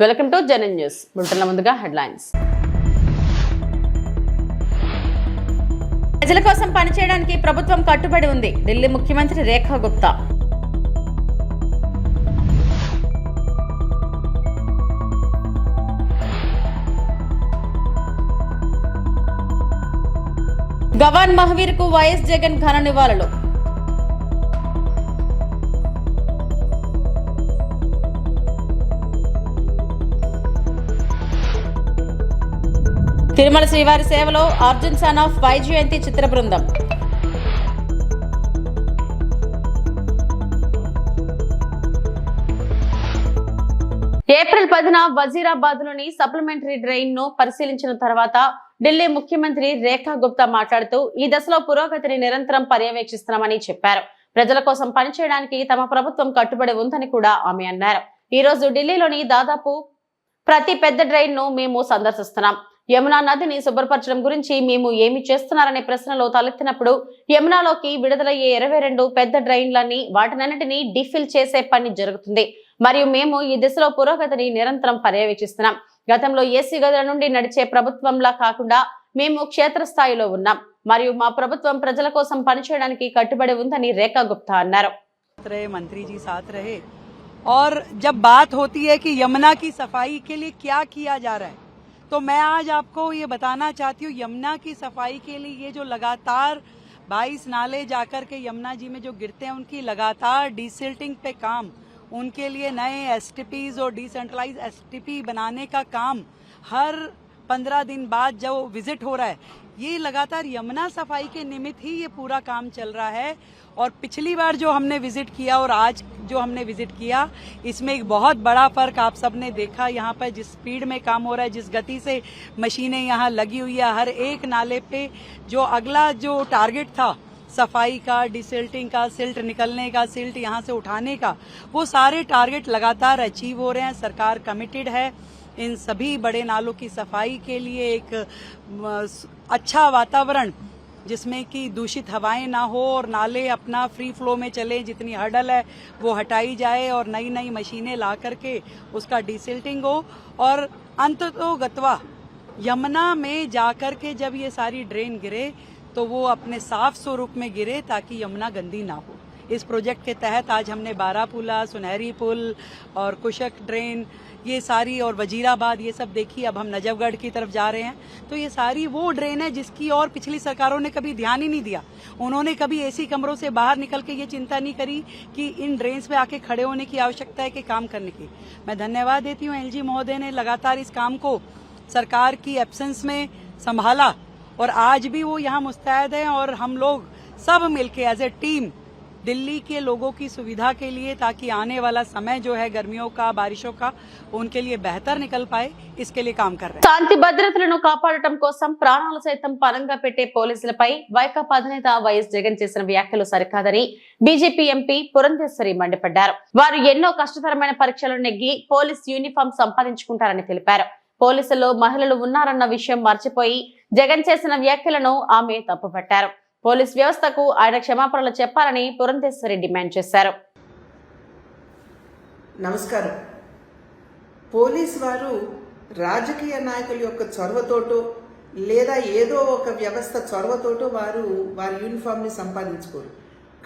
Welcome to Janan news. బులెటిన్ల ముందుగా headlines. ప్రజల కోసం పనిచేయడానికి ప్రభుత్వం కట్టుబడి ఉంది. ఢిల్లీ ముఖ్యమంత్రి రేఖా గుప్తా. గవాన్ మహవీర్కు వైఎస్ జగన్ ఘన నివాళులు. తిరుమల శ్రీవారి సేవలో అర్జున్ సన్ ఆఫ్ వైజయంతి చిత్ర బృందం. ఏప్రిల్ పదిన వజీరాబాద్లోని సప్లిమెంటరీ డ్రైన్ను పరిశీలించిన తర్వాత ఢిల్లీ ముఖ్యమంత్రి రేఖా గుప్తా మాట్లాడుతూ ఈ దశలో పురోగతిని నిరంతరం పర్యవేక్షిస్తున్నామని చెప్పారు. ప్రజల కోసం పనిచేయడానికి తమ ప్రభుత్వం కట్టుబడి ఉందని కూడా ఆమె అన్నారు. ఈ రోజు ఢిల్లీలోని దాదాపు ప్రతి పెద్ద డ్రైన్ను మేము సందర్శిస్తున్నాం. యమునా నదిని శుభ్రపరచడం గురించి మేము ఏమి చేస్తున్నారనే ప్రశ్నలో తలెత్తినప్పుడు యమునాలోకి విడుదలయ్యే ఇరవై రెండు పెద్ద డ్రైన్లన్నీ వాటినన్నిటినీ డిఫిల్ చేసే పని జరుగుతుంది మరియు మేము ఈ దిశలో పురోగతిని నిరంతరం పర్యవేక్షిస్తున్నాం గతంలో ఏసీ గదుల నుండి నడిచే ప్రభుత్వంలా కాకుండా మేము క్షేత్రస్థాయిలో ఉన్నాం మరియు మా ప్రభుత్వం ప్రజల కోసం పనిచేయడానికి కట్టుబడి ఉందని రేఖా గుప్తా అన్నారు साथ रहे मंत्री जी साथ रहे और जब बात होती है कि यमुना की सफाई के लिए क्या किया जा रहा है तो मैं आज आपको ये बताना चाहती हूँ, यमुना की सफ़ाई के लिए ये जो लगातार 22 नाले जाकर के यमुना जी में जो गिरते हैं, उनकी लगातार डिसल्टिंग पे काम, उनके लिए नए एस और डिसेंट्रलाइज एसटीपी बनाने का काम, हर पंद्रह दिन बाद जब विज़िट हो रहा है ये लगातार यमुना सफ़ाई के निमित्त ही ये पूरा काम चल रहा है और पिछली बार जो हमने विज़िट किया और आज जो हमने विज़िट किया, इसमें एक बहुत बड़ा फ़र्क आप सबने देखा यहाँ पर जिस स्पीड में काम हो रहा है, जिस गति से मशीनें यहाँ लगी हुई है, हर एक नाले पे जो अगला जो टारगेट था, सफ़ाई का, डिसिल्टिंग का, सिल्ट निकलने का, सिल्ट यहाँ से उठाने का, वो सारे टारगेट लगातार अचीव हो रहे हैं, सरकार कमिटेड है। इन सभी बड़े नालों की सफ़ाई के लिए एक अच्छा वातावरण, जिसमें कि दूषित हवाएँ ना हो और नाले अपना फ्री फ्लो में चले, जितनी हडल है, वो हटाई जाए और नई नई मशीनें ला करके उसका डिसिल्टिंग हो। और अंत तो गतवा, यमुना में जाकर के जब ये सारी ड्रेन गिरे तो वो अपने साफ़ स्वरूप में गिरे, ताकि यमुना गंदी ना हो। इस प्रोजेक्ट के तहत आज हमने बारापुला, सुनहरी पुल और कुशक ड्रेन ये सारी और वजीराबाद ये सब देखी अब हम नजफगढ़ की तरफ़ जा रहे हैं। तो ये सारी वो ड्रेन है जिसकी और पिछली सरकारों ने कभी ध्यान ही नहीं दिया। उन्होंने कभी एसी कमरों से बाहर निकल के ये चिंता नहीं करी कि इन ड्रेन्स पे आके खड़े होने की आवश्यकता है कि काम करने की। मैं धन्यवाद देती हूँ एलजी महोदय ने लगातार इस काम को सरकार की एब्सेंस में संभाला और आज भी वो यहाँ मुस्तैद हैं और हम लोग सब मिलके एज ए टीम दिल्ली के लोगों की सुविधा के लिए ताकि आने वाला समय जो है गर्मियों का बारिशों का उनके लिए बेहतर निकल पाए इसके लिए काम कर रहे हैं శాంతి భద్రతలను కాపాడటం కోసం ప్రాణాలు సైతం పరంగా పెట్టే పోలీసులపై వైకాపా అధినేత వైఎస్ జగన్ చేసిన వ్యాఖ్యలు సరికాదని బీజేపీ ఎంపీ పురంధేశ్వరి మండిపడ్డారు వారు ఎన్నో కష్టతరమైన పరీక్షలు నెగ్గి పోలీస్ యూనిఫామ్ సంపాదించుకుంటారని తెలిపారు పోలీసుల్లో మహిళలు ఉన్నారన్న విషయం మర్చిపోయి జగన్ చేసిన వ్యాఖ్యలను ఆమె తప్పుపట్టారు పోలీస్ వ్యవస్థకు ఆయన క్షమాపణలు చెప్పాలని పురంధేశ్వరి డిమాండ్ చేశారు. నమస్కారం. పోలీస్ వారు రాజకీయ నాయకుల యొక్క చొరవతోటో లేదా ఏదో ఒక వ్యవస్థ చొరవతోటో వారు వారి యూనిఫామ్ని సంపాదించుకోరు.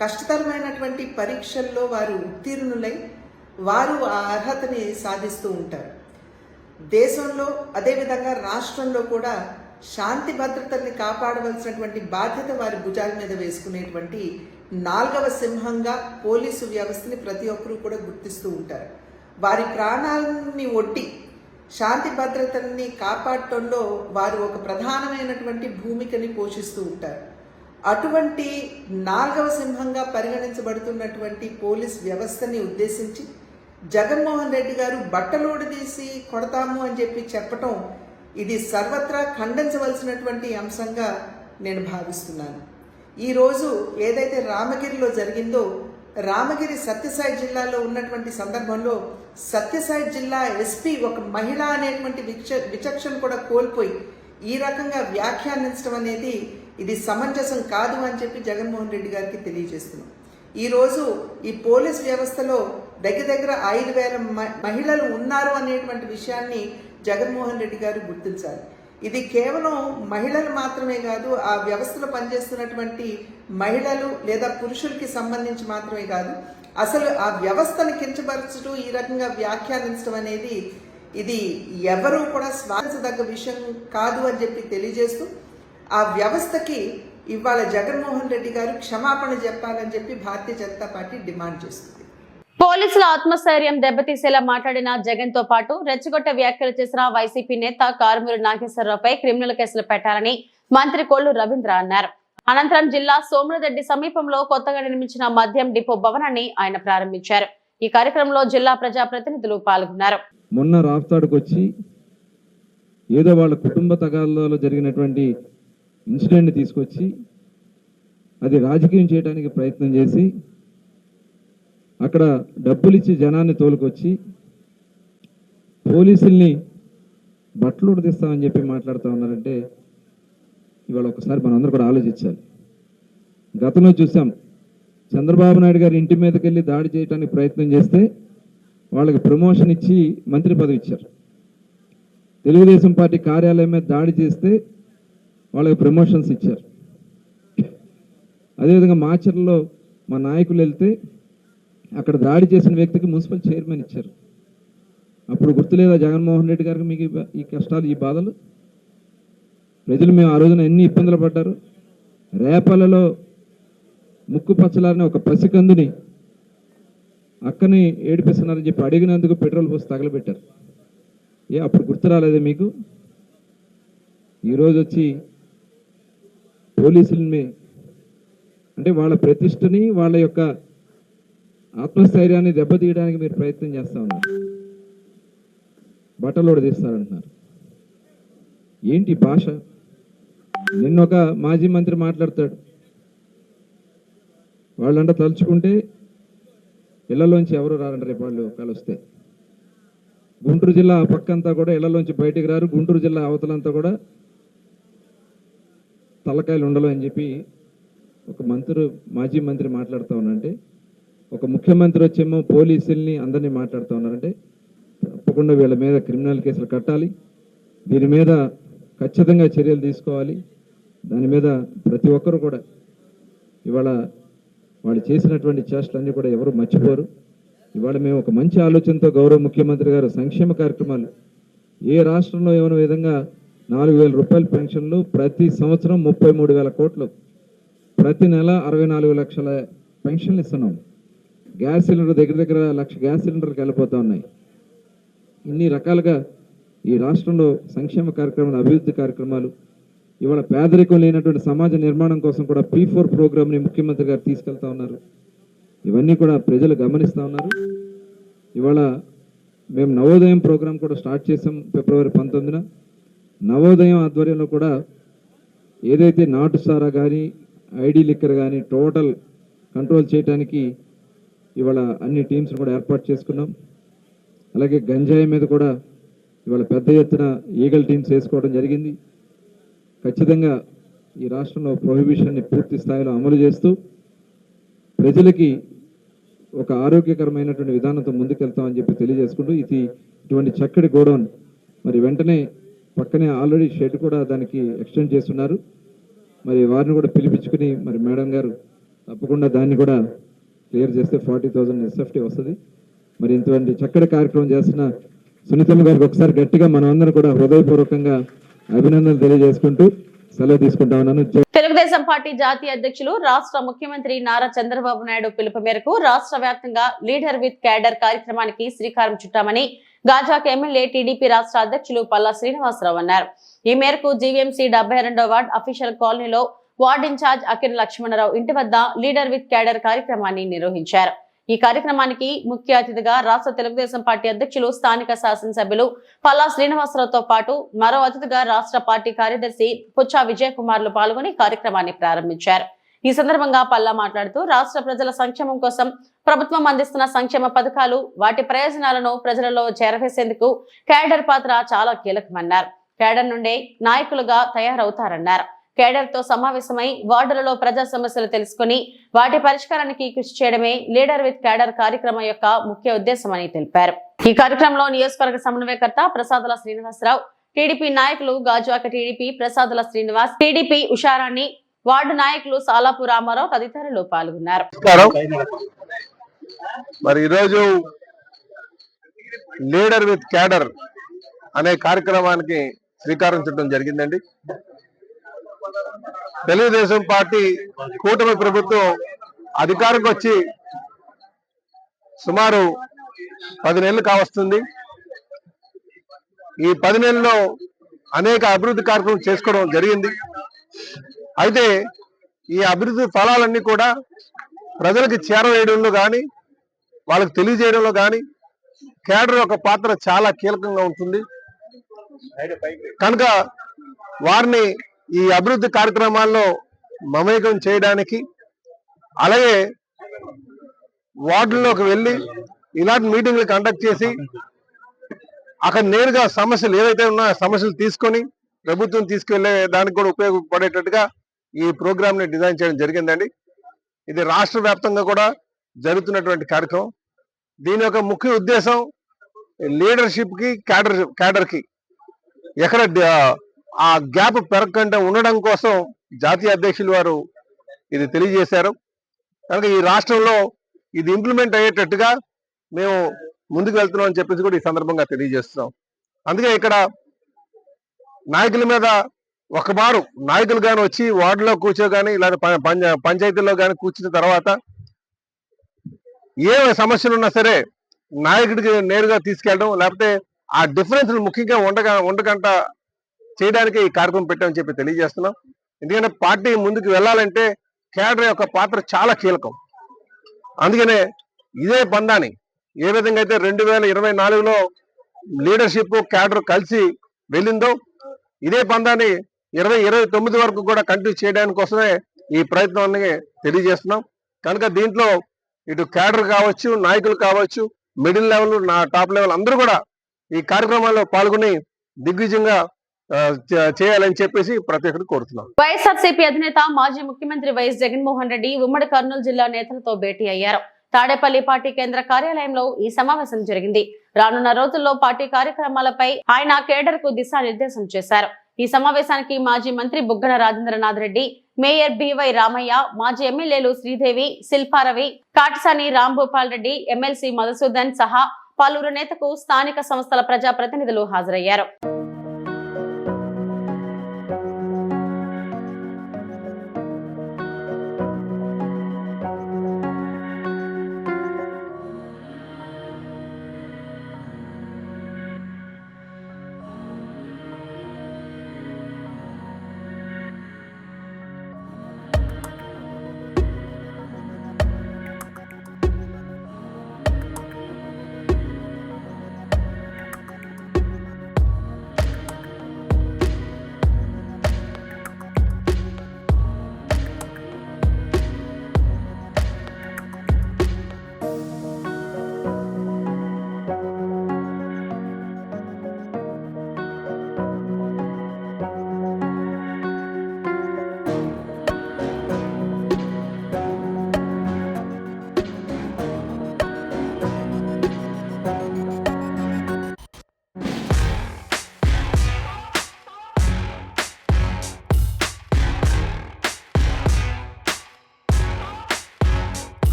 కష్టతరమైనటువంటి పరీక్షల్లో వారు ఉత్తీర్ణులై వారు ఆ అర్హతని సాధిస్తూ ఉంటారు. దేశంలో అదేవిధంగా రాష్ట్రంలో కూడా శాంతి భద్రతల్ని కాపాడవలసినటువంటి బాధ్యత వారి భుజాల మీద వేసుకునేటువంటి నాలుగవ సింహంగా పోలీసు వ్యవస్థని ప్రతి ఒక్కరూ కూడా గుర్తిస్తూ ఉంటారు. వారి ప్రాణాలని ఒడ్డి శాంతి భద్రతల్ని కాపాడటంలో వారు ఒక ప్రధానమైనటువంటి భూమికని పోషిస్తూ ఉంటారు. అటువంటి నాలుగవ సింహంగా పరిగణించబడుతున్నటువంటి పోలీస్ వ్యవస్థని ఉద్దేశించి జగన్మోహన్ రెడ్డి గారు బట్టలోడు తీసి కొడతాము అని చెప్పి చెప్పటం ఇది సర్వత్రా ఖండించవలసినటువంటి అంశంగా నేను భావిస్తున్నాను. ఈరోజు ఏదైతే రామగిరిలో జరిగిందో రామగిరి సత్యసాయి జిల్లాలో ఉన్నటువంటి సందర్భంలో సత్యసాయి జిల్లా ఎస్పీ ఒక మహిళ అనేటువంటి విచ విచక్షణ కూడా కోల్పోయి ఈ రకంగా వ్యాఖ్యానించడం అనేది ఇది సమంజసం కాదు అని చెప్పి జగన్మోహన్ రెడ్డి గారికి తెలియజేస్తున్నాం. ఈరోజు ఈ పోలీస్ వ్యవస్థలో దగ్గర దగ్గర ఐదు వేల మ- మహిళలు ఉన్నారు అనేటువంటి విషయాన్ని జగన్మోహన్ రెడ్డి గారు గుర్తించాలి. ఇది కేవలం మహిళలు మాత్రమే కాదు ఆ వ్యవస్థలో పనిచేస్తున్నటువంటి మహిళలు లేదా పురుషులకి సంబంధించి మాత్రమే కాదు అసలు ఆ వ్యవస్థను కించపరచడం ఈ రకంగా వ్యాఖ్యానించడం అనేది ఇది ఎవరూ కూడా స్వాగతించదగ్గ విషయం కాదు అని చెప్పి తెలియజేస్తూ ఆ వ్యవస్థకి ఇవాళ జగన్మోహన్ రెడ్డి గారు క్షమాపణ చెప్పాలని చెప్పి భారతీయ జనతా పార్టీ డిమాండ్ చేస్తుంది. పోలీసుల ఆత్మస్థైర్యం దెబ్బతీసేలా మాట్లాడిన జగన్తో పాటు రెచ్చగొట్ట వ్యాఖ్యలు చేసిన వైసీపీ నేత కారుమూరు నాగేశ్వరరావుపై క్రిమినల్ కేసులు పెట్టాలని మంత్రి కొల్లు రవీంద్ర అన్నారు. అనంతరం జిల్లా సోమరదెడ్డి సమీపంలో కొత్తగా నిర్మించిన మద్యం డిపో భవనాన్ని ఆయన ప్రారంభించారు. ఈ కార్యక్రమంలో జిల్లా ప్రజా ప్రతినిధులు పాల్గొన్నారు. మొన్న రాఫ్తాడుకు వచ్చి ఏదో వాళ్ళ కుటుంబ తగాదాలో జరిగినటువంటి ఇన్సిడెంట్ తీసుకొచ్చి అది రాజకీయం చేయడానికి ప్రయత్నం చేసి అక్కడ డబ్బులు ఇచ్చి జనాన్ని తోలుకొచ్చి పోలీసుల్ని బట్టలు ఉడదీస్తామని చెప్పి మాట్లాడుతూ ఉన్నారంటే ఇవాళ ఒకసారి మనందరూ కూడా ఆలోచించాలి. గతంలో చూసాం చంద్రబాబు నాయుడు గారి ఇంటి మీదకి వెళ్ళి దాడి చేయడానికి ప్రయత్నం చేస్తే వాళ్ళకి ప్రమోషన్ ఇచ్చి మంత్రి పదవి ఇచ్చారు. తెలుగుదేశం పార్టీ కార్యాలయం మీద దాడి చేస్తే వాళ్ళకి ప్రమోషన్స్ ఇచ్చారు. అదేవిధంగా మాచర్లలో మా నాయకులు వెళ్తే అక్కడ దాడి చేసిన వ్యక్తికి మున్సిపల్ చైర్మన్ ఇచ్చారు. అప్పుడు గుర్తులేదా జగన్మోహన్ రెడ్డి గారికి మీకు ఈ కష్టాలు ఈ బాధలు? ప్రజలు మేము ఆ రోజున ఎన్ని ఇబ్బందులు పడ్డారు? రేపలలో ముక్కు పచ్చలారిన ఒక పసికందుని అక్కని ఏడిపిస్తున్నారని చెప్పి అడిగినందుకు పెట్రోల్ పోసి తగలబెట్టారు. ఏ అప్పుడు గుర్తు రాలేదే మీకు? ఈరోజు వచ్చి పోలీసుల్ని అంటే వాళ్ళ ప్రతిష్టని వాళ్ళ యొక్క ఆత్మస్థైర్యాన్ని దెబ్బతీయడానికి మీరు ప్రయత్నం చేస్తా ఉన్నారు. బట్టలోడు తీస్తారంటున్నారు ఏంటి భాష? నిన్న ఒక మాజీ మంత్రి మాట్లాడతాడు. వాళ్ళంట తలుచుకుంటే ఇళ్ళలోంచి ఎవరు రారంట రేపు వాళ్ళు కలిస్తే గుంటూరు జిల్లా ఆ పక్కంతా కూడా ఇళ్ళలోంచి బయటికి రారు. గుంటూరు జిల్లా అవతలంతా కూడా తలకాయలు ఉండలు అని చెప్పి ఒక మంత్రి మాజీ మంత్రి మాట్లాడుతూ ఉన్నారంటే ఒక ముఖ్యమంత్రి వచ్చేమో పోలీసుల్ని అందరినీ మాట్లాడుతూ ఉన్నారంటే తప్పకుండా వీళ్ళ మీద క్రిమినల్ కేసులు కట్టాలి. దీని మీద ఖచ్చితంగా చర్యలు తీసుకోవాలి. దాని మీద ప్రతి ఒక్కరు కూడా ఇవాళ వాళ్ళు చేసినటువంటి చేష్టలన్నీ కూడా ఎవరు మర్చిపోరు. ఇవాళ మేము ఒక మంచి ఆలోచనతో గౌరవ ముఖ్యమంత్రి గారు సంక్షేమ కార్యక్రమాలు ఏ రాష్ట్రంలో ఏమైనా విధంగా నాలుగు వేల రూపాయల పెన్షన్లు ప్రతి సంవత్సరం ముప్పై మూడు వేల కోట్లు ప్రతి నెల అరవై నాలుగు లక్షల పెన్షన్లు ఇస్తున్నాం. గ్యాస్ సిలిండర్ దగ్గర దగ్గర లక్ష గ్యాస్ సిలిండర్కి వెళ్ళిపోతూ ఉన్నాయి. ఇన్ని రకాలుగా ఈ రాష్ట్రంలో సంక్షేమ కార్యక్రమాలు అభివృద్ధి కార్యక్రమాలు ఇవాళ పేదరికం లేనటువంటి సమాజ నిర్మాణం కోసం కూడా పీ ఫోర్ ప్రోగ్రామ్ని ముఖ్యమంత్రి గారు తీసుకెళ్తా ఉన్నారు. ఇవన్నీ కూడా ప్రజలు గమనిస్తూ ఉన్నారు. ఇవాళ మేము నవోదయం ప్రోగ్రాం కూడా స్టార్ట్ చేసాం ఫిబ్రవరి పంతొమ్మిదిన. నవోదయం ఆధ్వర్యంలో కూడా ఏదైతే నాటు సారా కానీ ఐడి లిక్కర్ కానీ టోటల్ కంట్రోల్ చేయడానికి ఇవాళ అన్ని టీమ్స్ కూడా ఏర్పాటు చేసుకున్నాం. అలాగే గంజాయి మీద కూడా ఇవాళ పెద్ద ఎత్తున ఈగల్ టీమ్స్ వేసుకోవడం జరిగింది. ఖచ్చితంగా ఈ రాష్ట్రంలో ప్రొహిబిషన్ని పూర్తి స్థాయిలో అమలు చేస్తూ ప్రజలకి ఒక ఆరోగ్యకరమైనటువంటి విధానంతో ముందుకెళ్తామని చెప్పి తెలియజేసుకుంటూ ఇది ఇటువంటి చక్కటి గోడౌన్. మరి వెంటనే పక్కనే ఆల్రెడీ షెడ్ కూడా దానికి ఎక్స్టెండ్ చేస్తున్నారు. మరి వారిని కూడా పిలిపించుకుని మరి మేడం గారు తప్పకుండా దాన్ని కూడా క్లియర్ చేస్తే ఫార్టీ థౌజండ్ ఎస్ఎఫ్టీ వస్తుంది. మరి ఇటువంటి చక్కటి కార్యక్రమం చేస్తున్న సునీతమ్మ గారికి ఒకసారి గట్టిగా మనం కూడా హృదయపూర్వకంగా అభినందనలు తెలియజేసుకుంటూ సెలవు తీసుకుంటా ఉన్నాను. తెలుగుదేశం పార్టీ జాతీయ అధ్యక్షులు రాష్ట్ర ముఖ్యమంత్రి నారా చంద్రబాబు నాయుడు పిలుపు మేరకు రాష్ట్ర వ్యాప్తంగా లీడర్ విత్ క్యాడర్ కార్యక్రమానికి శ్రీకారం చుట్టామని గాజాక్ ఎమ్మెల్యే టీడీపీ రాష్ట్ర అధ్యక్షులు పల్లా శ్రీనివాసరావు అన్నారు. ఈ మేరకు జీవీఎంసీ డెబ్బై రెండో వార్డ్ అఫీషియల్ కాలనీలో ward in charge Akir Lakshmanarao ఇంటి వద్ద లీడర్ విత్ క్యాడర్ కార్యక్రమాన్ని నిర్వహించారు. ఈ కార్యక్రమానికి ముఖ్య అతిథిగా రాష్ట్ర తెలుగుదేశం పార్టీ అధ్యక్షులు స్థానిక శాసనసభ్యులు పల్లా శ్రీనివాసరావుతో పాటు మరో అతిథిగా రాష్ట్ర పార్టీ కార్యదర్శి పుచ్చా విజయకుమార్లు పాల్గొని కార్యక్రమాన్ని ప్రారంభించారు. ఈ సందర్భంగా పల్లా మాట్లాడుతూ రాష్ట్ర ప్రజల సంక్షేమం కోసం ప్రభుత్వం అందిస్తున్న సంక్షేమ పథకాలు వాటి ప్రయోజనాలను ప్రజలలో చేరవేసేందుకు క్యాడర్ పాత్ర చాలా కీలకమన్నారు. క్యాడర్ నుండే నాయకులుగా తయారవుతారన్నారు. కేడర్తో సమావేశమై వార్డులలో ప్రజా సమస్యలు తెలుసుకుని వాటి పరిష్కారానికి కృషి చేయడమే లీడర్ విత్ కేడర్ కార్యక్రమం యొక్క ముఖ్య ఉద్దేశమని తెలిపారు. ఈ కార్యక్రమంలో నియోజకవర్గ సమన్వయకర్త ప్రసాదుల శ్రీనివాసరావు టీడీపీ నాయకులు Gajuwaka TDP Prasadula Srinivas TDP Usharani ward నాయకులు సాలాపు రామారావు తదితరులు పాల్గొన్నారు. మరి ఈరోజు లీడర్ విత్ క్యాడర్ అనే కార్యక్రమానికి శ్రీకారం చుట్టడం జరిగిందండి. తెలుగుదేశం పార్టీ కూటమి ప్రభుత్వం అధికారంకి వచ్చి సుమారు పది నెలలు కావస్తుంది. ఈ పది నెలల్లో అనేక అభివృద్ధి కార్యక్రమం చేసుకోవడం జరిగింది. అయితే ఈ అభివృద్ధి ఫలాలన్నీ కూడా ప్రజలకు చేరవేయడంలో కానీ వాళ్ళకి తెలియజేయడంలో కానీ కేడర్ యొక్క పాత్ర చాలా కీలకంగా ఉంటుంది. కనుక వారిని ఈ అభివృద్ధి కార్యక్రమాల్లో మమేకం చేయడానికి అలాగే వార్డుల్లోకి వెళ్ళి ఇలాంటి మీటింగ్లు కండక్ట్ చేసి అక్కడ నేరుగా సమస్యలు ఏవైతే ఉన్నాయో సమస్యలు తీసుకొని ప్రభుత్వం తీసుకెళ్ళే దానికి కూడా ఉపయోగపడేటట్టుగా ఈ ప్రోగ్రామ్ని డిజైన్ చేయడం జరిగిందండి. ఇది రాష్ట్ర వ్యాప్తంగా కూడా జరుగుతున్నటువంటి కార్యక్రమం. దీని యొక్క ముఖ్య ఉద్దేశం లీడర్షిప్కి క్యాడర్ క్యాడర్కి ఎక్కడ ఆ గ్యాప్ పెరగకుండా ఉండడం కోసం జాతీయ అధ్యక్షులు వారు ఇది తెలియజేశారు. కనుక ఈ రాష్ట్రంలో ఇది ఇంప్లిమెంట్ అయ్యేటట్టుగా మేము ముందుకు వెళ్తున్నాం అని చెప్పేసి కూడా ఈ సందర్భంగా తెలియజేస్తున్నాం. అందుకే ఇక్కడ నాయకుల మీద ఒక మారు నాయకులు కానీ వచ్చి వార్డులో కూర్చోగాని లేదా ప- పంచ- పంచాయతీల్లో కానీ కూర్చున్న తర్వాత ఏ సమస్యలు ఉన్నా సరే నాయకుడికి నేరుగా తీసుకెళ్ళడం లేకపోతే ఆ డిఫరెన్స్ ముఖ్యంగా ఉండగా ఉండకంట చేయడానికి ఈ కార్యక్రమం పెట్టామని చెప్పి తెలియజేస్తున్నాం. ఎందుకంటే పార్టీ ముందుకు వెళ్ళాలంటే కేడర్ యొక్క పాత్ర చాలా కీలకం. అందుకనే ఇదే బంధాన్ని ఏ విధంగా అయితే రెండు వేల ఇరవై నాలుగులో లీడర్షిప్ క్యాడర్ కలిసి వెళ్ళిందో ఇదే బంధాన్ని ఇరవై ఇరవై తొమ్మిది వరకు కూడా కంటిన్యూ చేయడానికి కోసమే ఈ ప్రయత్నాన్ని తెలియజేస్తున్నాం. కనుక దీంట్లో ఇటు క్యాడర్ కావచ్చు నాయకులు కావచ్చు మిడిల్ లెవెల్ నా టాప్ లెవెల్ అందరూ కూడా ఈ కార్యక్రమాల్లో పాల్గొని దిగ్విజయంగా చేయాలని చెప్పేసి ప్రతి ఒక్కరు కోరుతున్నాం. వైఎస్ఆర్సీపీ అధినేత మాజీ ముఖ్యమంత్రి వైఎస్ జగన్మోహన్ రెడ్డి ఉమ్మడి కర్నూలు జిల్లా నేతలతో భేటీ అయ్యారు. తాడేపల్లి పార్టీ కేంద్ర కార్యాలయంలో ఈ సమావేశం జరిగింది. రానున్న రోజుల్లో పార్టీ కార్యక్రమాలపై ఆయన కేడర్కు దిశానిర్దేశం చేశారు. ఈ సమావేశానికి మాజీ మంత్రి Buggana Rajendranath Reddy mayor B Y Ramaiah మాజీ ఎమ్మెల్యేలు శ్రీదేవి శిల్పారవి కాటసాని రాంభూపాల్ రెడ్డి ఎమ్మెల్సీ మధుసూదన్ సహా పలువురు నేతకు స్థానిక సంస్థల ప్రజా ప్రతినిధులు హాజరయ్యారు.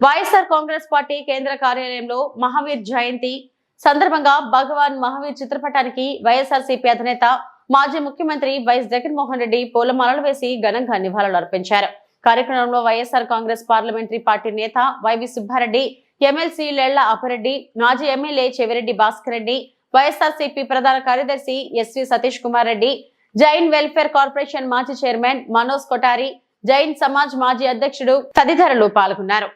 వైఎస్ఆర్ కాంగ్రెస్ పార్టీ కేంద్ర కార్యాలయంలో మహావీర్ జయంతి సందర్భంగా భగవాన్ మహావీర్ చిత్రపటానికి వైఎస్ఆర్సీపీ అధినేత మాజీ ముఖ్యమంత్రి వైఎస్ జగన్మోహన్ రెడ్డి పూలమాలలు వేసి ఘనంగా నివాళులు అర్పించారు. కార్యక్రమంలో వైఎస్ఆర్ కాంగ్రెస్ పార్లమెంటరీ పార్టీ నేత Y V Subba Reddy MLC Lella Appireddy మాజీ ఎమ్మెల్యే చెవిరెడ్డి భాస్కర్ రెడ్డి వైఎస్ఆర్సీపీ ప్రధాన కార్యదర్శి S V Satish Kumar Reddy Jain welfare corporation మాజీ చైర్మన్ మనోజ్ కొటారి జైన్ సమాజ్ మాజీ అధ్యక్షుడు తదితరులు పాల్గొన్నారు.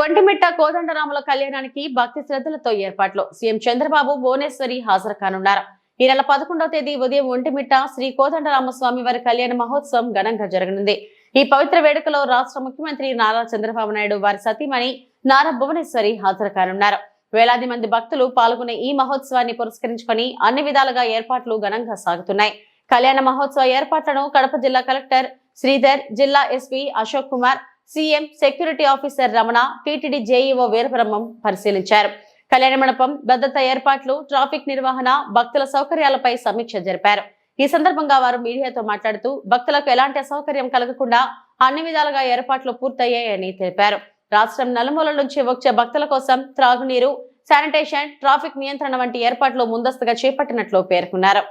ఒంటిమిట్ట కోదండరాముల కళ్యాణానికి భక్తి శ్రద్ధలతో ఏర్పాట్లు. సీఎం చంద్రబాబు భువనేశ్వరి హాజరు కానున్నారు ఈ నెల పదకొండవ తేదీ ఉదయం ఒంటిమిట్ట శ్రీ కోదండరామస్వామి వారి కళ్యాణ మహోత్సవం ఘనంగా జరగనుంది. ఈ పవిత్ర వేడుకలో రాష్ట్ర ముఖ్యమంత్రి నారా చంద్రబాబు నాయుడు వారి సతీమణి నారా భువనేశ్వరి హాజరు కానున్నారు వేలాది మంది భక్తులు పాల్గొనే ఈ మహోత్సవాన్ని పురస్కరించుకొని అన్ని విధాలుగా ఏర్పాట్లు ఘనంగా సాగుతున్నాయి. కళ్యాణ మహోత్సవ ఏర్పాట్లను కడప జిల్లా కలెక్టర్ శ్రీధర్ జిల్లా SP Ashok Kumar CM security officer Ramana TTD JEO Veerabrahmam పరిశీలించారు కళ్యాణ మండపం భద్రత ఏర్పాట్లు ట్రాఫిక్ నిర్వహణ భక్తుల సౌకర్యాలపై సమీక్ష జరిపారు ఈ సందర్భంగా వారు మీడియాతో మాట్లాడుతూ భక్తులకు ఎలాంటి అసౌకర్యం కలగకుండా అన్ని విధాలుగా ఏర్పాట్లు పూర్తయ్యాయని తెలిపారు రాష్ట్రం నలుమూలల నుంచి వచ్చే భక్తుల కోసం త్రాగునీరు శానిటేషన్ ట్రాఫిక్ నియంత్రణ వంటి ఏర్పాట్లు ముందస్తుగా చేపట్టినట్లు పేర్కొన్నారు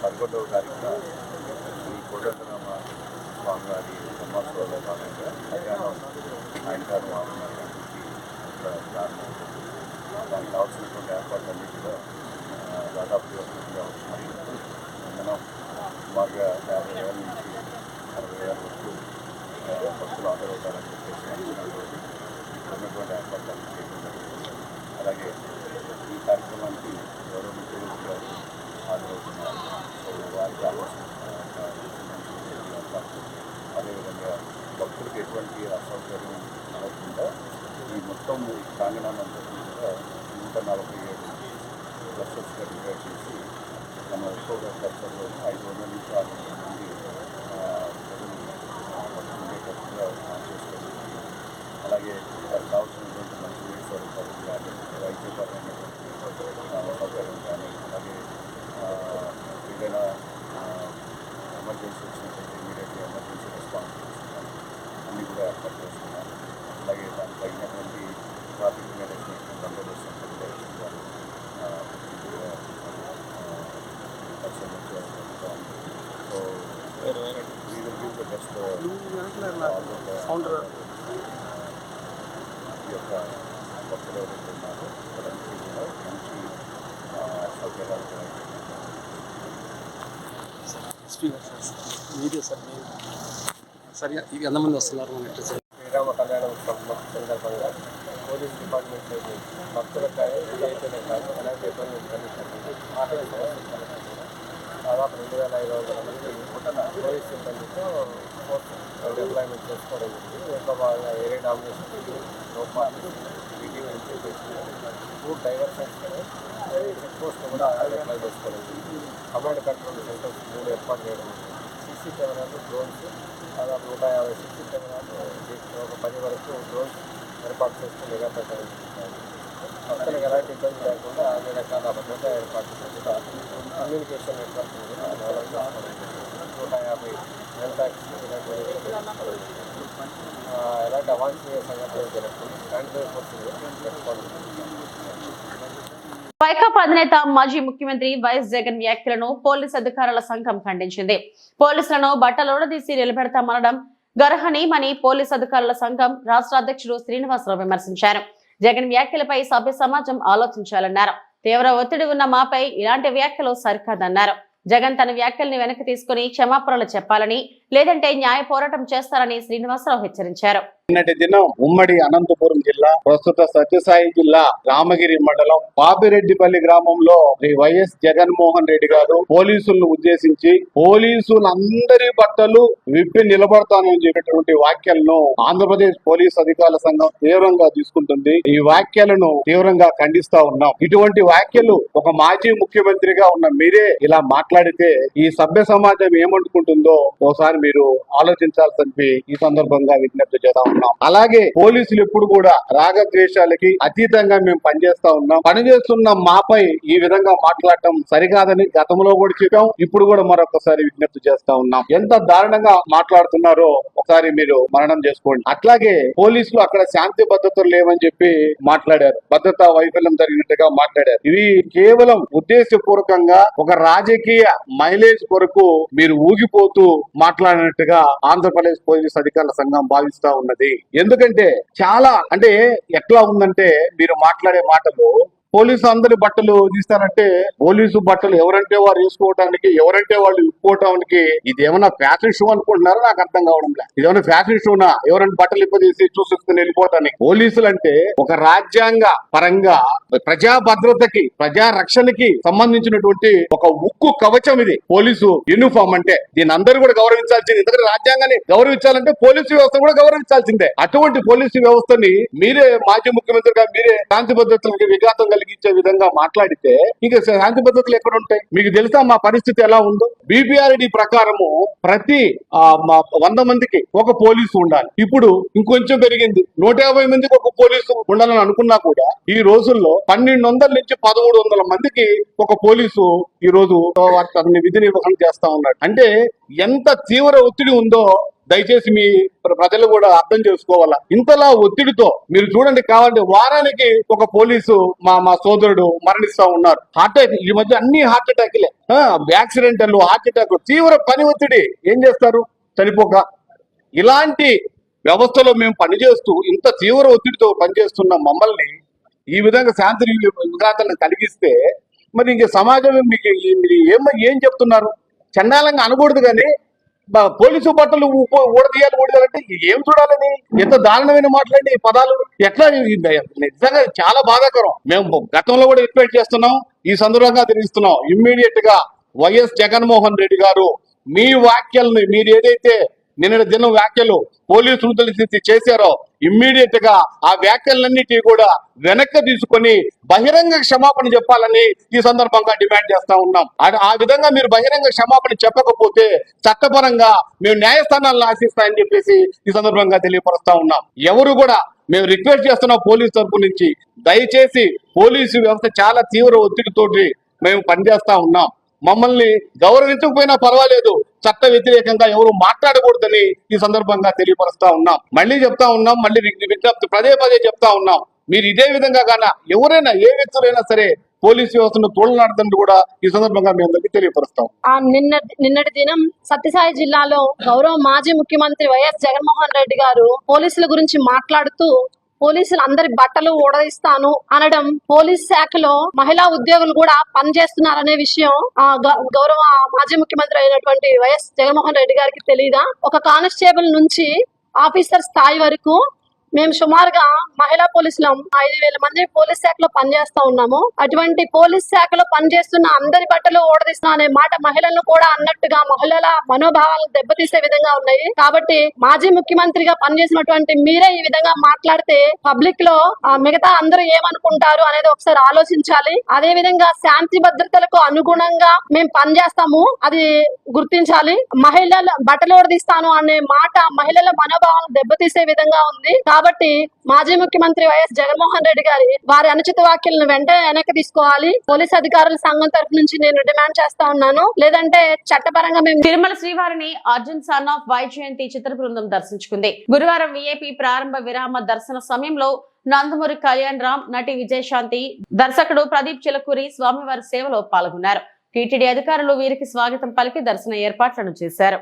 పదకొండవ తారీఖు జరిగే ఈ కోదండరామ పదకొండవ తారీఖున ఈ కోదండరామ స్వామివారి బ్రహ్మోత్సవంలో భాగంగా మధ్యాహ్నం సాయంకాలం ఆరున్నర ఇక్కడ ప్రారంభమవుతుంది దానికి కావాల్సినటువంటి ఏర్పాట్లన్నీ కూడా దాదాపుగా పూర్తిగా ఉన్నాయి. మనం సుమారుగా యాభై వేల నుంచి అరవై వేల వరకు భక్తులు భక్తులు అవుతారని చెప్పేసి అంచనాతో ఉన్నటువంటి ఏర్పాట్లన్నీ చేయడం జరిగింది అలాగే ఈ కార్యక్రమానికి గౌరవ ముఖ్యమంత్రి గారు హాజరవుతున్నారు వారికి అదేవిధంగా భక్తులకు ఎటువంటి అసౌకర్యం కలగకుండా ఈ మొత్తం ఈ ప్రాంగణాన్ని కూడా నూట నలభై ఏడు క్లస్టర్స్గా డివైడ్ చేసి మన ఎక్కువగా క్లస్టర్లో ఐదు వందల నుంచి ఆరు వందల మంది ఆ, ప్రజలు ఆ, ఉండేటట్టుగా ప్లాన్ చేసుకోవడం జరిగింది. అలాగే వారికి కావాల్సినటువంటి మంచి నీటి సౌకర్యం కానీ వైద్యపరమైనటువంటి ఆ, సౌకర్యం కానీ అలాగే ఆ, ఏదైనా ఎమర్జెన్సీ వచ్చినటువంటి ఇమీడియట్గా ఎమర్జెన్సీ రెస్పాన్స్ కానీ అన్నీ కూడా ఏర్పాటు చేసుకున్నాం అలాగే దానికి తగినటువంటి ట్రాఫిక్ మేనేజ్మెంట్ బందోబస్తు కూడా ఇస్తున్నారు. ఆ, ఇది కూడా, ఆ, పరిశ్రమ జరుగుతూ ఉంది. So we will give the best, uh, all of the, ఈ యొక్క భక్తులు ఎవరైతే ఉన్నారో వాళ్ళందరికీ కూడా మంచి ఆ, సౌకర్యాలు కలగజేయడం. వీడియో సార్ సార్ సరిగా ఇవి ఎంతమంది వస్తున్నారు మన ఇటు సార్ శ్రీరామ కళ్యాణ ఉత్సవం సందర్భంగా పోలీస్ డిపార్ట్మెంట్ నుంచి భక్తులకు కానీ విజయితలకు కానీ దాదాపు రెండు వేల ఐదు వందల మంది పోలీస్ సిబ్బందితో ఫోర్స్ ఎంప్లాయ్మెంట్ చేసుకోవడం జరిగింది. దీంట్లో బాగా area domination no parties meeting food diversions check post కూడా అప్లై చేసుకోవడం జరిగింది. కమాండ్ కంట్రోల్ సెంటర్స్ మూడు ఏర్పాటు చేయడం జరిగింది సీసీ కెమెరాలు డ్రోన్స్ దాదాపు నూట యాభై సీసీ కెమెరాలు వీటిలో ఒక పది వరకు డ్రోన్స్ ఏర్పాటు చేసుకుని నిఘా పెట్టడం భక్తులకు ఎలాంటి ఇబ్బంది లేకుండా అన్ని రకాల భద్రతా ఏర్పాట్లు కూడా కమ్యూనికేషన్ నెట్వర్క్ కూడా డెవలప్ చేసుకోవడం జరిగింది. నూట యాభై హెల్త్ ట్యాక్స్ ఎలాంటి అవాంఛనీయ సంఘటనలు జరగకుండా శానిటరీ ఫోర్స్ పెట్టుకోవడం జరిగింది. వైకాపా అధినేత మాజీ ముఖ్యమంత్రి వైఎస్ జగన్ వ్యాఖ్యలను పోలీస్ అధికారుల సంఘం ఖండించింది. పోలీసులను బట్టలోడదీసి నిలబెడతామనడం గర్హనీయమని పోలీస్ అధికారుల సంఘం రాష్ట్ర అధ్యక్షుడు శ్రీనివాసరావు విమర్శించారు. జగన్ వ్యాఖ్యలపై సభ్య సమాజం ఆలోచించాలన్నారు. తీవ్ర ఒత్తిడి ఉన్న మాపై ఇలాంటి వ్యాఖ్యలు సరికాదన్నారు. జగన్ తన వ్యాఖ్యల్ని వెనక్కి తీసుకుని క్షమాపణలు చెప్పాలని లేదంటే న్యాయ పోరాటం చేస్తారని శ్రీనివాసరావు హెచ్చరించారు. నిన్నటి దినం ఉమ్మడి అనంతపురం జిల్లా ప్రస్తుత సత్యసాయి జిల్లా రామగిరి మండలం పాపిరెడ్డిపల్లి గ్రామంలో శ్రీ వైఎస్ జగన్మోహన్ రెడ్డి గారు పోలీసులను ఉద్దేశించి పోలీసులందరి బట్టలు విప్పి నిలబడతానని చెప్పేటువంటి వ్యాఖ్యలను ఆంధ్రప్రదేశ్ పోలీస్ అధికారుల సంఘం తీవ్రంగా తీసుకుంటుంది. ఈ వ్యాఖ్యలను తీవ్రంగా ఖండిస్తా ఉన్నాం. ఇటువంటి వ్యాఖ్యలు ఒక మాజీ ముఖ్యమంత్రిగా ఉన్న మీరే ఇలా మాట్లాడితే ఈ సభ్య సమాజం ఏమనుకుంటుందో ఒకసారి మీరు ఆలోచించాల్సి ఈ సందర్భంగా విజ్ఞప్తి చేద్దాం ఉన్నాం అలాగే పోలీసులు ఎప్పుడు కూడా రాగద్వేషాలకి అతీతంగా మేము పనిచేస్తా ఉన్నాం. పనిచేస్తున్న మాపై ఈ విధంగా మాట్లాడటం సరికాదని గతంలో కూడా చెప్పాం. ఇప్పుడు కూడా మరొకసారి విజ్ఞప్తి చేస్తా ఉన్నాం. ఎంత దారుణంగా మాట్లాడుతున్నారో ఒకసారి మీరు మరణం చేసుకోండి. అట్లాగే పోలీసులు అక్కడ శాంతి భద్రతలు లేవని చెప్పి మాట్లాడారు. భద్రతా వైఫల్యం జరిగినట్టుగా మాట్లాడారు. ఇవి కేవలం ఉద్దేశపూర్వకంగా ఒక రాజకీయ మైలేజ్ కొరకు మీరు ఊగిపోతూ మాట్లాడినట్టుగా ఆంధ్రప్రదేశ్ పోలీస్ అధికారుల సంఘం భావిస్తా ఉన్నది. ఎందుకంటే చాలా అంటే ఎట్లా ఉందంటే మీరు మాట్లాడే మాటలు పోలీసు అందరి బట్టలు తీస్తారంటే పోలీసు బట్టలు ఎవరంటే వారు వేసుకోవడానికి ఎవరంటే వాళ్ళు ఇప్పుకోవటానికి ఇది ఏమైనా ఫ్యాషన్ షో అనుకుంటున్నారో? నాకు అర్థం కావడం లేదు. ఇది ఏమైనా ఫ్యాషన్ షోనా? ఎవరైనా బట్టలు ఇప్పదీసి చూసేసుకుని వెళ్ళిపోవటానికి పోలీసులు అంటే ఒక రాజ్యాంగ పరంగా ప్రజా భద్రతకి ప్రజా రక్షణకి సంబంధించినటువంటి ఒక ఉక్కు కవచం ఇది. పోలీసు యూనిఫామ్ అంటే దీని అందరూ కూడా గౌరవించాల్సింది. ఎందుకంటే రాజ్యాంగాన్ని గౌరవించాలంటే పోలీసు వ్యవస్థ కూడా గౌరవించాల్సిందే. అటువంటి పోలీసు వ్యవస్థని మీరే మాజీ ముఖ్యమంత్రిగా మీరే శాంతి భద్రతలకి విఘాతం కలిగించే విధంగా మాట్లాడితే ఇంకా శాంతి భద్రతలు ఎక్కడ ఉంటాయి? మీకు తెలుసా మా పరిస్థితి ఎలా ఉందో? బీపీఆర్డి ప్రకారము ప్రతి మా వంద మందికి ఒక పోలీసు ఉండాలి. ఇప్పుడు ఇంకొంచెం పెరిగింది. నూట యాభై మందికి ఒక పోలీసు ఉండాలని అనుకున్నా కూడా ఈ రోజుల్లో పన్నెండు వందల నుంచి పదమూడు వందల మందికి ఒక పోలీసు ఈ రోజు అతని విధి నిర్వహణ చేస్తా ఉన్నాడు. అంటే ఎంత తీవ్ర ఒత్తిడి ఉందో దయచేసి మీ ప్ర- ప్రజలు కూడా అర్థం చేసుకోవాలా? ఇంతలా ఒత్తిడితో మీరు చూడండి కావాలంటే వారానికి ఒక పోలీసు మా మా సోదరుడు మరణిస్తా ఉన్నారు. హార్ట్ అటాక్ ఈ మధ్య అన్ని హార్ట్ అటాక్లే యాక్సిడెంటల్ హార్ట్ అటాక్ తీవ్ర పని ఒత్తిడి. ఏం చేస్తారు? చనిపోక. ఇలాంటి వ్యవస్థలో మేము పనిచేస్తూ ఇంత తీవ్ర ఒత్తిడితో పనిచేస్తున్న మమ్మల్ని ఈ విధంగా శాంతి విఘాతాలను కలిగిస్తే మరి ఇంక సమాజం మీకు ఏం ఏం చెప్తున్నారు? చండాలంగా అనకూడదు కానీ పోలీసు బట్టలు ఊడదీయాలి ఊడదీయాలంటే ఏం చూడాలని ఎంత దారుణమైన మాట్లాడి ఈ పదాలు. ఎట్లా నిజంగా చాలా బాధాకరం. మేము గతంలో కూడా రిక్వెస్ట్ చేస్తున్నాం ఈ సందర్భంగా తెలియస్తున్నాం ఇమ్మీడియట్గా వైఎస్ జగన్మోహన్ రెడ్డి గారు మీ వ్యాఖ్యల్ని మీరు ఏదైతే నిన్న దినం వ్యాఖ్యలు పోలీసులు తెలిసి చేశారో ఇమ్మీడియట్గా ఆ వ్యాఖ్యలన్నిటి కూడా వెనక్కి తీసుకొని బహిరంగ క్షమాపణ చెప్పాలని ఈ సందర్భంగా డిమాండ్ చేస్తా ఉన్నాం. ఆ- ఆ విధంగా మీరు బహిరంగ క్షమాపణ చెప్పకపోతే చట్టపరంగా మేము న్యాయస్థానాలను ఆశిస్తాయని చెప్పేసి ఈ సందర్భంగా తెలియపరుస్తా ఉన్నాం. ఎవరు కూడా మేము రిక్వెస్ట్ చేస్తున్నాం పోలీస్ తరపు నుంచి. దయచేసి పోలీసు వ్యవస్థ చాలా తీవ్ర ఒత్తిడితోటి మేము పనిచేస్తా ఉన్నాం. మమ్మల్ని గౌరవించకపోయినా పర్వాలేదు. చట్ట వ్యతిరేకంగా ఎవరు మాట్లాడకూడదని ఈ సందర్భంగా తెలియపరుస్తా ఉన్నాం. మళ్ళీ చెప్తా ఉన్నాం మళ్ళీ విజ్ఞప్తి పదే పదే చెప్తా ఉన్నాం. మీరు ఇదే విధంగా గాన ఎవరైనా ఏ వ్యక్తులైనా సరే పోలీస్ వ్యవస్థను తోలనాడదని కూడా ఈ సందర్భంగా మీ అందరికీ తెలియపరుస్తాం ఆ నిన్న నిన్నటి దినం సత్యసాయి జిల్లాలో గౌరవ మాజీ ముఖ్యమంత్రి వైఎస్ జగన్మోహన్ రెడ్డి గారు పోలీసుల గురించి మాట్లాడుతూ పోలీసులు అందరి బట్టలు ఊడదీస్తాను అనడం పోలీస్ శాఖలో మహిళా ఉద్యోగులు కూడా పనిచేస్తున్నారనే విషయం ఆ గౌరవ మాజీ ముఖ్యమంత్రి అయినటువంటి వైఎస్ జగన్మోహన్ రెడ్డి గారికి తెలియదా ఒక కానిస్టేబుల్ నుంచి ఆఫీసర్ స్థాయి వరకు మేము సుమారుగా మహిళా పోలీసులం ఐదు వేల మంది పోలీస్ శాఖలో పనిచేస్తా ఉన్నాము. అటువంటి పోలీస్ శాఖలో పనిచేస్తున్న అందరి బట్టలు ఓడదీస్తున్నా అనే మాట మహిళలను కూడా అన్నట్టుగా మహిళల మనోభావాలను దెబ్బతీసే విధంగా ఉన్నాయి. కాబట్టి మాజీ ముఖ్యమంత్రిగా పనిచేసినటువంటి మీరే ఈ విధంగా మాట్లాడితే పబ్లిక్లో మిగతా అందరూ ఏమనుకుంటారు అనేది ఒకసారి ఆలోచించాలి. అదే విధంగా శాంతి భద్రతలకు అనుగుణంగా మేము పనిచేస్తాము. అది గుర్తించాలి. మహిళల బట్టలు ఓడదీస్తాను అనే మాట మహిళల మనోభావాలను దెబ్బతీసే విధంగా ఉంది. కాబట్టి మాజీ ముఖ్యమంత్రి వైఎస్ జగన్మోహన్ రెడ్డి గారి వారి అనుచిత వ్యాఖ్యలను వెంటనే వెనక్కి తీసుకోవాలి. పోలీస్ అధికారుల సంఘం తరఫు నుంచి నేను డిమాండ్ చేస్తా ఉన్నాను. లేదంటే చట్టపరంగా మేము తిరుమల శ్రీవారిని అర్జున్ సన్ ఆఫ్ వైజయంతి చిత్ర బృందం దర్శించుకుంది. గురువారం విఐపి ప్రారంభ విరామ దర్శన సమయంలో నందమూరి కళ్యాణ్ రామ్ నటి విజయశాంతి దర్శకుడు ప్రదీప్ చిలకూరి స్వామివారి సేవలో పాల్గొన్నారు. టీటీడీ అధికారులు వీరికి స్వాగతం పలికి దర్శన ఏర్పాట్లను చేశారు.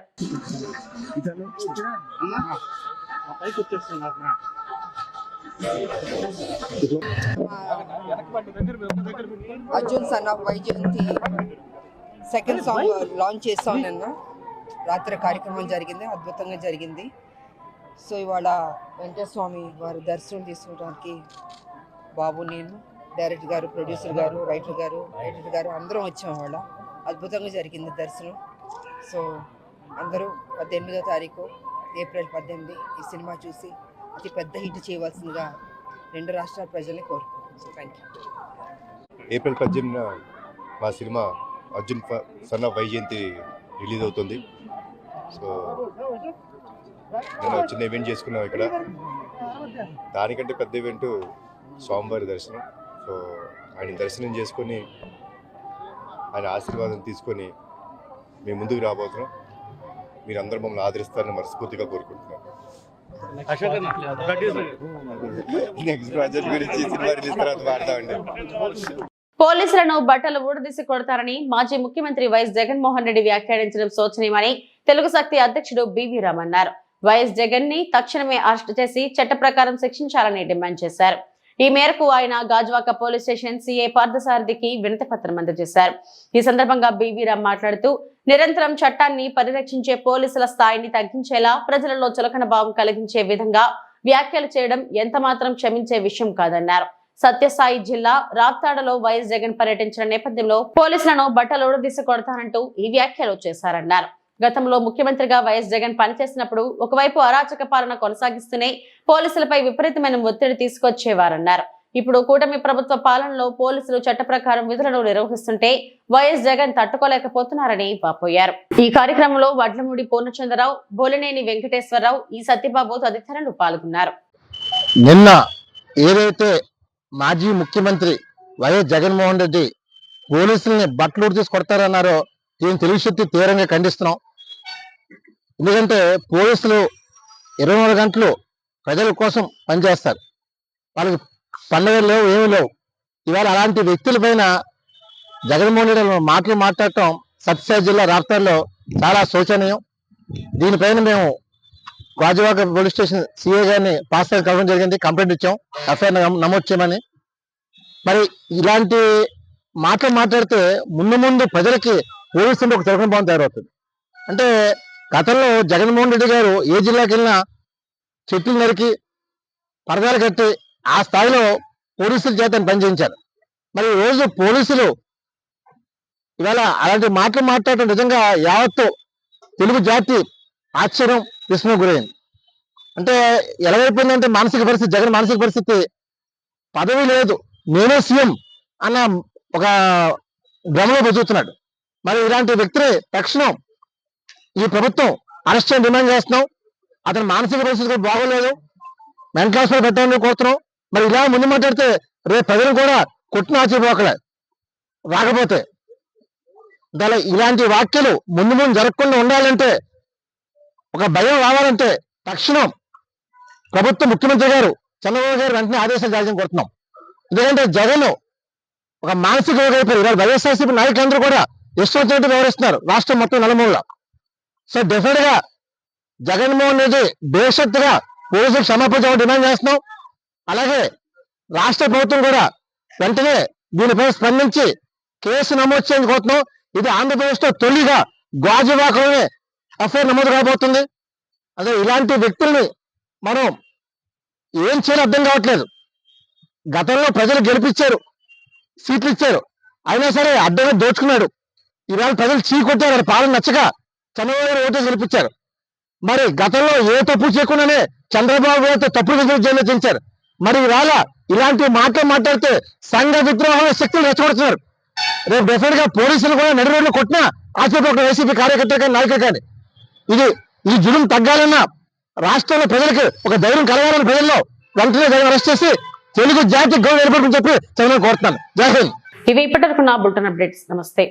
Arjun son of Vyjayanthi second song launch చేస్తాం నిన్న. రాత్రి కార్యక్రమం జరిగింది అద్భుతంగా జరిగింది. సో ఇవాళ వెంకటస్వామి వారు దర్శనం తీసుకోవడానికి బాబు నేను డైరెక్టర్ గారు ప్రొడ్యూసర్ గారు రైటర్ గారు ఎడిటర్ గారు అందరం వచ్చాం ఇవాళ. అద్భుతంగా జరిగింది దర్శనం. సో అందరూ పద్దెనిమిదో తారీఖు ఏప్రిల్ పద్దెనిమిది ఈ సినిమా చూసి అతి పెద్ద హిట్ చేయవలసిందిగా రెండు రాష్ట్రాల ప్రజల్ని కోరుకుంటున్నాను థ్యాంక్ యూ ఏప్రిల్ పద్దెనిమిదిన మా సినిమా అర్జున్ ఫ- వైజయంతి రిలీజ్ అవుతుంది. సో నేను చిన్న ఈవెంట్ చేసుకున్నాం ఇక్కడ. దానికంటే పెద్ద ఈవెంట్ స్వామివారి దర్శనం. సో ఆయన దర్శనం చేసుకొని ఆయన ఆశీర్వాదం తీసుకొని మేము ముందుకు రాబోతున్నాం. మీరు అందరూ మమ్మల్ని ఆదరిస్తారని మనస్ఫూర్తిగా కోరుకుంటున్నాం. నెక్స్ట్ ప్రాజెక్ట్ గురించి సినిమా రిలీజ్ తర్వాత మాట్లాడండి. పోలీసులను బట్టలు ఊడదీసి కొడతారని మాజీ ముఖ్యమంత్రి వైఎస్ జగన్మోహన్ రెడ్డి వ్యాఖ్యానించడం శోచనీయమని తెలుగు శక్తి అధ్యక్షుడు బివి రామ్ అన్నారు. వైఎస్ జగన్ని తక్షణమే అరెస్టు చేసి చట్ట ప్రకారం శిక్షించాలని డిమాండ్ చేశారు. ఈ మేరకు ఆయన గాజువాక పోలీస్ స్టేషన్ సిఏ పార్థసారథికి వినతి పత్రం అందజేశారు. ఈ సందర్భంగా బీవీ రామ్ మాట్లాడుతూ నిరంతరం చట్టాన్ని పరిరక్షించే పోలీసుల స్థాయిని తగ్గించేలా ప్రజలలో చులకన భావం కలిగించే విధంగా వ్యాఖ్యలు చేయడం ఎంత మాత్రం క్షమించే విషయం కాదన్నారు. సత్యసాయి జిల్లా రాప్తాడలో వైఎస్ జగన్ పర్యటించిన నేపథ్యంలో పోలీసులను బట్టలోడదీసి కొడతానంటూ ఈ వ్యాఖ్యలు చేశారన్నారు. గతంలో ముఖ్యమంత్రిగా వైఎస్ జగన్ పనిచేసినప్పుడు ఒకవైపు అరాచక పాలన కొనసాగిస్తూనే పోలీసులపై విపరీతమైన ఒత్తిడి తీసుకొచ్చేవారన్నారు. ఇప్పుడు కూటమి ప్రభుత్వ పాలనలో పోలీసులు చట్ట ప్రకారం విధులను నిర్వహిస్తుంటే వైఎస్ జగన్ తట్టుకోలేకపోతున్నారని వాపోయారు. ఈ కార్యక్రమంలో వడ్లమూడి పూర్ణచంద్రరావు బోలినేని వెంకటేశ్వరరావు ఈ సత్యబాబు తదితరులు పాల్గొన్నారు. నిన్న ఏదైతే మాజీ ముఖ్యమంత్రి వైఎస్ జగన్మోహన్ రెడ్డి పోలీసుల్ని బట్టలు తీసి కొడతారన్నారో దీని తెలుగు శక్తి తీవ్రంగా ఖండిస్తున్నాం. ఎందుకంటే పోలీసులు ఇరవై నాలుగు గంటలు ప్రజల కోసం పనిచేస్తారు. వాళ్ళకి పండుగలు లేవు ఏమీ లేవు. ఇవాళ అలాంటి వ్యక్తుల పైన జగన్మోహన్ రెడ్డి మాటలు మాట్లాడటం సత్యసాయి జిల్లా రాప్తార్లో చాలా శోచనీయం. దీనిపైన మేము గాజువాక పోలీస్ స్టేషన్ సిఏ గారిని పాస్ కలవడం జరిగింది. కంప్లైంట్ ఇచ్చాం. ఎఫ్ఐఆర్ నమోదు చేయమని. మరి ఇలాంటి మాటలు మాట్లాడితే ముందు ముందు ప్రజలకి పోలీసులు ఒక తిరగని భావం తయారవుతుంది. అంటే గతంలో జగన్మోహన్ రెడ్డి గారు ఏ జిల్లాకి వెళ్ళినా చెట్లు నరికి పరదాలు కట్టి ఆ స్థాయిలో పోలీసుల చేత పనిచేయించారు. మరి ఈ రోజు పోలీసులు ఇవాళ అలాంటి మాటలు మాట్లాడటం నిజంగా యావత్తు తెలుగు జాతి ఆశ్చర్యం విస్మయం గురైంది. అంటే ఎలాగైపోయిందంటే మానసిక పరిస్థితి జగన్ మానసిక పరిస్థితి పదవి లేదు నేనే సీఎం అన్న ఒక భ్రమలో బతుకుతున్నాడు. మరి ఇలాంటి వ్యక్తిని తక్షణం ఈ ప్రభుత్వం అరెస్ట్ చేయని డిమాండ్ చేస్తున్నాం. అతని మానసిక పరిస్థితి కూడా బాగోలేదు. మెంటల్ హాస్పిటల్ పెట్టాలని కోరుతున్నాం. మరి ఇలా ముందు మాట్లాడితే రేపు ప్రజలు కూడా కొట్టిన ఆశ్చర్యపోకలే. రాకపోతే దాని ఇలాంటి వ్యాఖ్యలు ముందు ముందు జరగకుండా ఉండాలంటే ఒక భయం రావాలంటే తక్షణం ప్రభుత్వ ముఖ్యమంత్రి గారు చంద్రబాబు గారు వెంటనే ఆదేశాలు జారీ కోరుతున్నాం. ఎందుకంటే జగన్ ఒక మానసిక రోగి వైఎస్ఆర్సీపీ నాయకులందరూ కూడా ఇష్టం వచ్చినట్టు వ్యవహరిస్తున్నారు. రాష్ట్రం మొత్తం నలుమూల సో డెఫినెట్గా జగన్మోహన్ రెడ్డి భవిష్యత్తుగా పోలీసులు క్షమాపణ డిమాండ్ చేస్తున్నాం. అలాగే రాష్ట్ర ప్రభుత్వం కూడా వెంటనే దీనిపై స్పందించి కేసు నమోదు చేయడానికి ఇది ఆంధ్రప్రదేశ్లో తొలిగా గాజువాకలోనే ఎఫ్ఐఆర్ నమోదు కాబోతుంది. అదే ఇలాంటి వ్యక్తుల్ని మనం ఏం చేయాలో అర్థం కావట్లేదు. గతంలో ప్రజలు గెలిపించారు సీట్లు ఇచ్చారు. అయినా సరే అడ్డంగా దోచుకున్నాడు. ఇవాళ ప్రజలు చీకొట్టారు వారి పాలన నచ్చక చంద్రబాబు గారు ఓటు గెలిపించారు. మరి గతంలో ఏ తప్పు చేయకుండానే చంద్రబాబు గారితో తప్పుడు విధులు జైల్లో చేయించారు మరి ఇవాళ ఇలాంటి మాటలు మాట్లాడితే సంఘ విద్రోహం శక్తులు రెచ్చగొడుతున్నారు. రేపు డెఫినెట్గా పోలీసులు కూడా నడి రోడ్లు కొట్టినా ఆశ్చర్యపోక వైసీపీ కార్యకర్త కానీ నాయకులు కానీ. ఇది ఈ జులుం తగ్గాలన్నా రాష్ట్రంలో ప్రజలకు ఒక ధైర్యం కలగాలని ప్రజల్లో వెంటనే ధైర్యం అరెస్ట్ చేసి తెలుగు జాతి గౌరవ ఏర్పడుతుందని చెప్పి చంద్రబాబు కోరుతున్నాను. జై హింద్. ఇవి ఇప్పటివరకు నా బుల్టన్ అప్డేట్స్. నమస్తే.